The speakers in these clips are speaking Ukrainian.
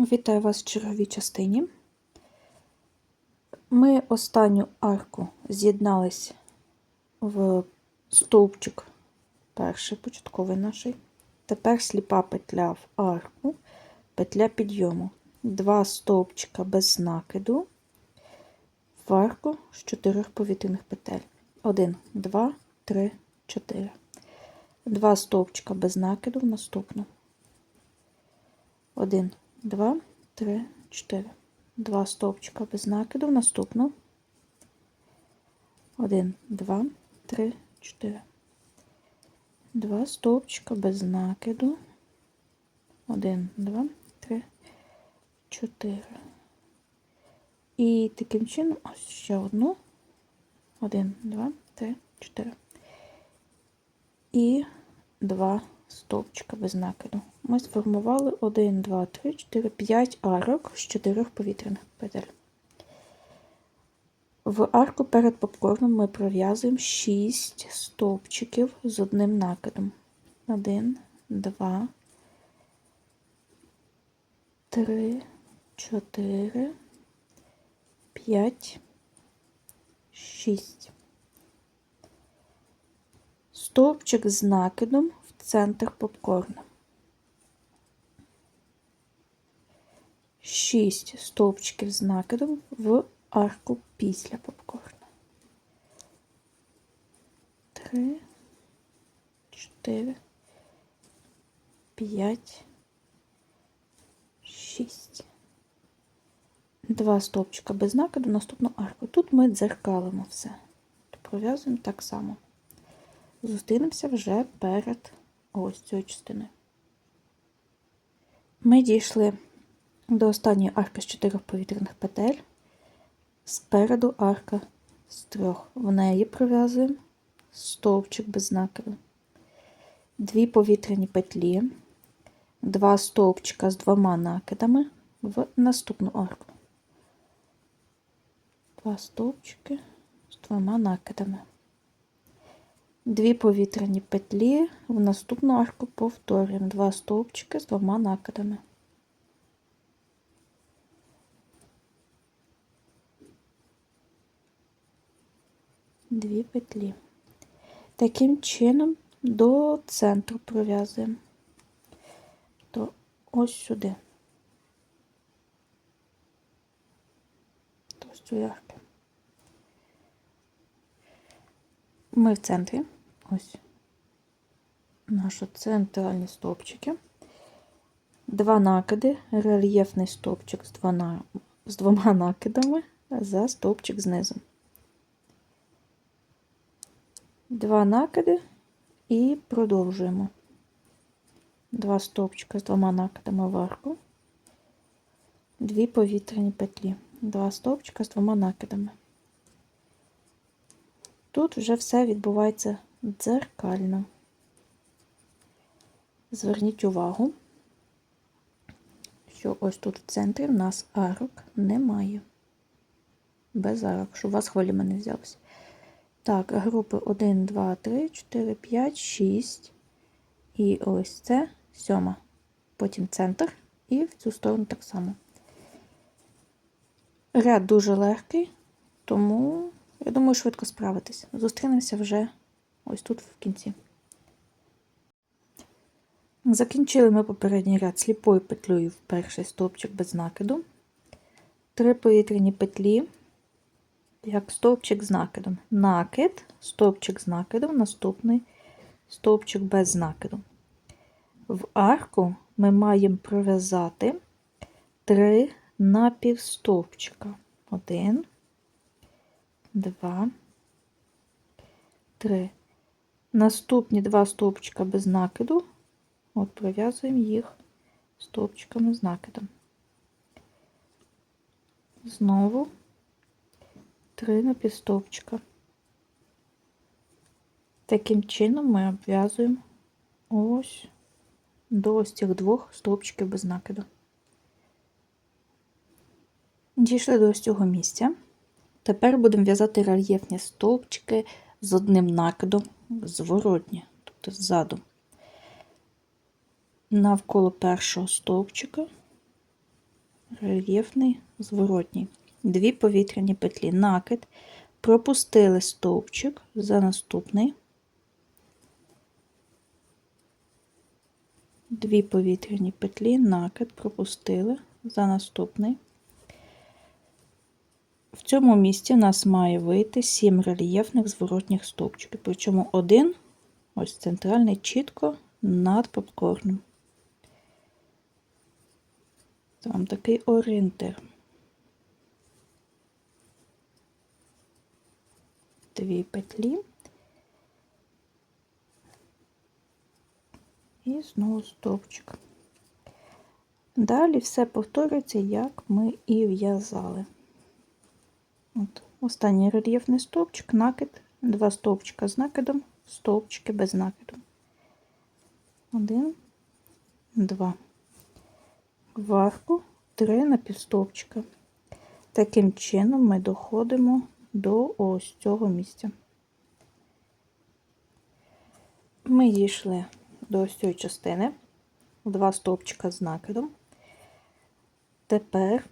Вітаю вас в черговій частині. Ми останню арку з'єднались в стовпчик, перший початковий наш. Тепер сліпа петля в арку, петля підйому. Два стовпчика без накиду в арку з чотирьох повітряних петель. Один, два, три, чотири. Два стовпчика без накиду в наступну. Один, два, три, чотири. Два стовпчика без накиду в наступну. Один, два, три, чотири. Два стовпчика без накиду. Один, два, три, чотири. І таким чином ось ще одну. Один, два, три, чотири. І два стовпчика без накиду. Ми сформували 1, 2, 3, 4, 5 арок з 4 повітряних петель. В арку перед попкорном ми пров'язуємо 6 стовпчиків з одним накидом. 1, 2, 3, 4, 5, 6. Стовпчик з накидом центр попкорна. 6 стовпчиків з накидом в арку після попкорна. 3, 4, 5, 6. Два стовпчика без накиду, наступну арку. Тут ми дзеркалимо все. Пров'язуємо так само. Зустрінемося вже перед ось цією частиною. Ми дійшли до останньої арки з чотирьох повітряних петель. Спереду арка з трьох. В неї пров'язуємо стовпчик без накиду. Дві повітряні петлі, два стовпчика з двома накидами в наступну арку. Два стовпчики з двома накидами. Дві повітряні петлі в наступну арку повторюємо два стовпчики з двома накидами. Дві петлі. Таким чином до центру пров'язуємо то ось сюди. Ось цю арки. Ми в центрі, ось наші центральні стовпчики. Два накиди, рельєфний стовпчик з двома, з двома накидами за стовпчик знизу. Два накиди і продовжуємо. Два стовпчика з двома накидами в арку, дві повітряні петлі, два стовпчика з двома накидами. Тут вже все відбувається дзеркально. Зверніть увагу, що ось тут в центрі в нас арок немає. Без арок, щоб у вас хвилі не взялося. Так, групи 1, 2, 3, 4, 5, 6. І ось це сьома. Потім центр, і в цю сторону так само. Ряд дуже легкий, тому я думаю, швидко справитись. Зустрінемося вже ось тут в кінці. Закінчили ми попередній ряд сліпою петлею в перший стовпчик без накиду. Три повітряні петлі, як стовпчик з накидом. Накид, стовпчик з накидом, наступний стовпчик без накиду. В арку ми маємо пров'язати три напівстовпчика. Один, два, три. Наступні два стовпчика без накиду, от пров'язуємо їх стовпчиками з накидом. Знову три напівстовпчика. Таким чином ми обв'язуємо ось до ось цих двох стовпчиків без накиду. Дійшли до ось цього місця. Тепер будемо в'язати рельєфні стовпчики з одним накидом зворотні, тобто ззаду. Навколо першого стовпчика рельєфний зворотній. Дві повітряні петлі. Накид. Пропустили стовпчик за наступний. Дві повітряні петлі, накид, пропустили за наступний. В цьому місці у нас має вийти 7 рельєфних зворотніх стовпчиків. Причому один, ось центральний, чітко над попкорном. Вам такий орієнтир. Дві петлі. І знову стовпчик. Далі все повторюється, як ми і в'язали. От, Останній рельєфний стовпчик, накид, два стовпчика з накидом, стовпчики без накиду. Один, два. В арку три напівстовпчика. Таким чином ми доходимо до ось цього місця. Ми дійшли до ось цієї частини, два стовпчика з накидом. Тепер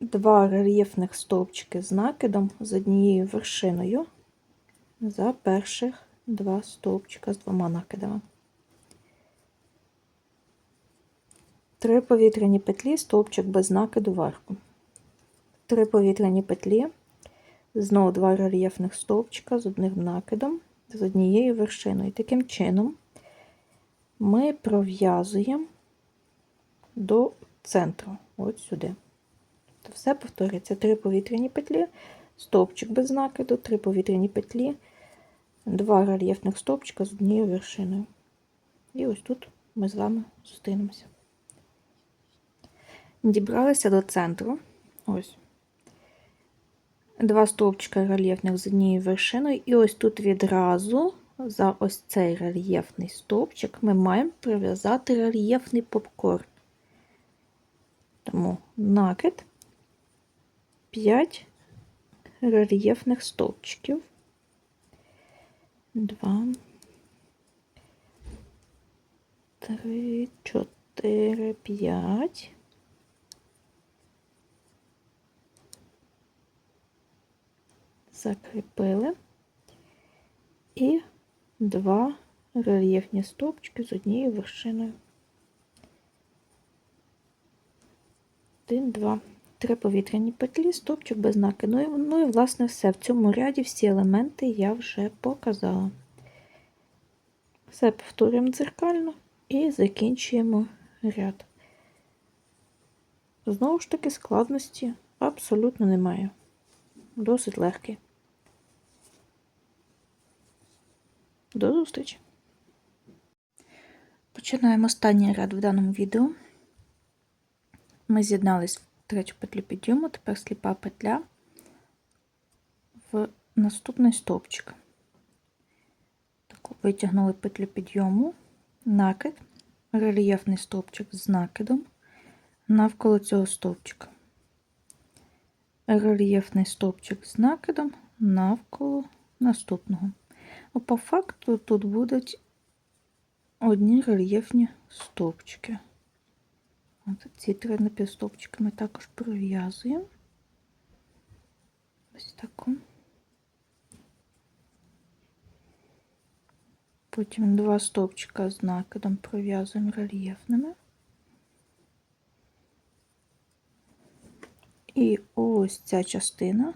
два рельєфних стовпчики з накидом з однією вершиною за перших два стовпчика з двома накидами. Три повітряні петлі, стовпчик без накиду в арку. Три повітряні петлі, знову два рельєфних стовпчика з одним накидом, з однією вершиною. Таким чином ми пров'язуємо до центру, от сюди. То все повторюється: три повітряні петлі, стовпчик без накиду, три повітряні петлі, два рельєфних стовпчика з однією вершиною. І ось тут ми з вами зустрінемося. Дібралися до центру. Ось. Два стовпчика рельєфних з однією вершиною, і ось тут відразу за ось цей рельєфний стовпчик ми маємо прив'язати рельєфний попкорн. Тому накид 5 рельєфних стовпчиків. 2, 3, 4, 5. Закріпили і два рельєфні стовпчики з однією вершиною. Один, два, три повітряні петлі, стовпчик без накиду. Ну і, власне, все. В цьому ряді всі елементи я вже показала. Все повторюємо дзеркально і закінчуємо ряд. Знову ж таки, складності абсолютно немає. Досить легкий. До зустрічі! Починаємо останній ряд в даному відео. Ми з'єднались третю петлю підйому, тепер сліпа петля в наступний стовпчик. Так, витягнули петлю підйому, накид, рельєфний стовпчик з накидом навколо цього стовпчика. Рельєфний стовпчик з накидом навколо наступного. Ну, по факту тут будуть одні рельєфні стовпчики. Ці три напівстовпчики ми також пров'язуємо. Ось таку. Потім два стовпчика з накидом пров'язуємо рельєфними. І ось ця частина.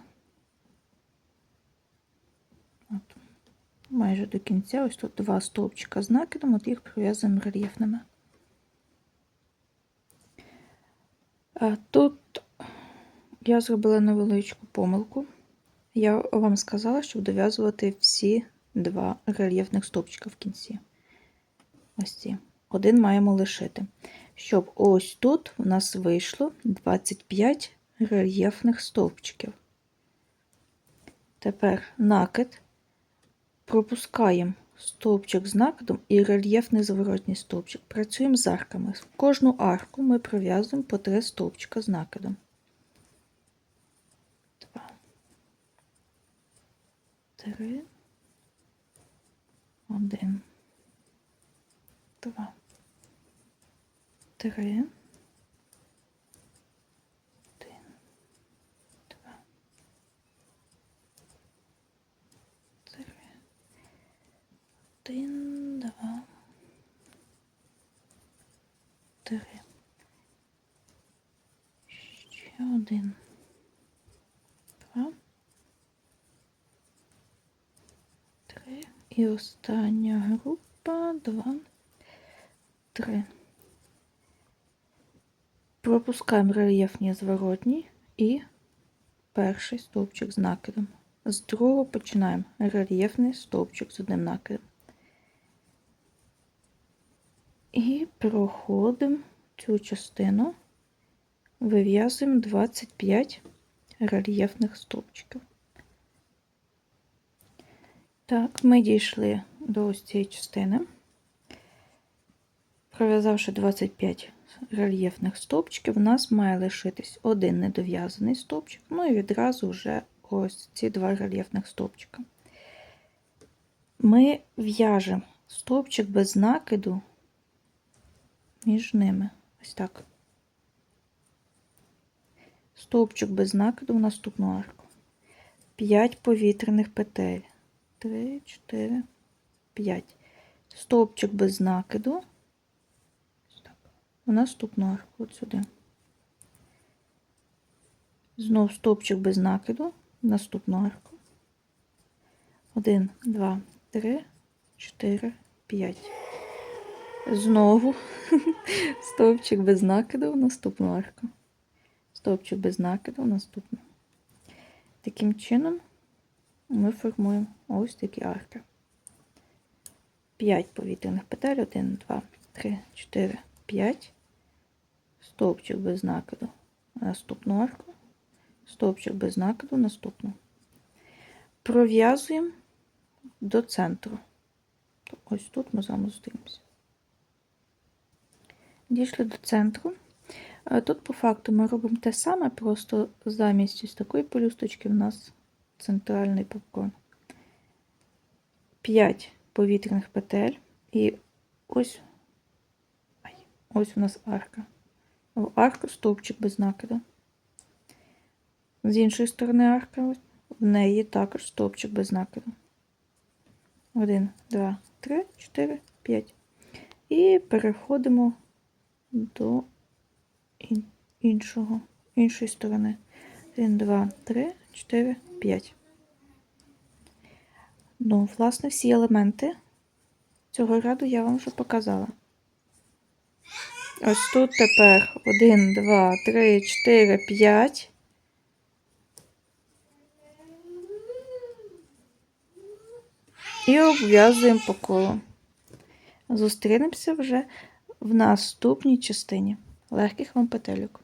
От майже до кінця. Ось тут два стовпчика з накидом, от їх прив'язуємо рельєфними. Тут я зробила невеличку помилку. Я вам сказала, щоб дов'язувати всі два рельєфних стовпчика в кінці. Ось ці. Один маємо лишити. Щоб ось тут у нас вийшло 25 рельєфних стовпчиків. Тепер накид Пропускаємо стовпчик з накидом і рельєфний зворотній стовпчик. Працюємо з арками. В кожну арку ми пров'язуємо по три стовпчика з накидом. Два. Три. Один. Два. Три. чотири. Ще один. Два. Три. І остання група. Два. Три. Пропускаємо рельєфні зворотні і перший стовпчик з накидом. З другого починаємо рельєфний стовпчик з одним накидом. І проходимо цю частину, вив'язуємо 25 рельєфних стовпчиків. Так, ми дійшли до ось цієї частини. Пров'язавши 25 рельєфних стовпчиків, у нас має лишитись один недов'язаний стовпчик, ну і відразу вже ось ці два рельєфних стовпчика. Ми в'яжемо стовпчик без накиду між ними. Ось так. Стовпчик без накиду в наступну арку. 5 повітряних петель. 3, 4, 5. Стовпчик без накиду. В наступну арку от сюди. Знов стовпчик без накиду. Наступну арку. 1, 2, 3, 4, 5. Знову стовпчик без накиду в наступну арку. Стовпчик без накиду в наступну. Таким чином ми формуємо ось такі арки. 5 повітряних петель, 1, 2, 3, 4, 5. Стовпчик без накиду наступну арку. Стовпчик без накиду наступну. Пров'язуємо до центру. Ось тут ми з вами. Дійшли до центру. Тут по факту ми робимо те саме, просто замість ось такої пелюсточки в нас центральний попкорн. 5 повітряних петель і ось ось у нас арка. В арку стовпчик без накиду. З іншої сторони арка, в неї також стовпчик без накиду. 1, 2, 3, 4, 5. І переходимо до ін- іншого, іншої сторони. 1, 2, 3, 4, 5. Ну, власне, всі елементи цього ряду я вам вже показала. Ось тут тепер 1, 2, 3, 4, 5. І обв'язуємо по колу. Зустрінемося вже в наступній частині легких вам петельок.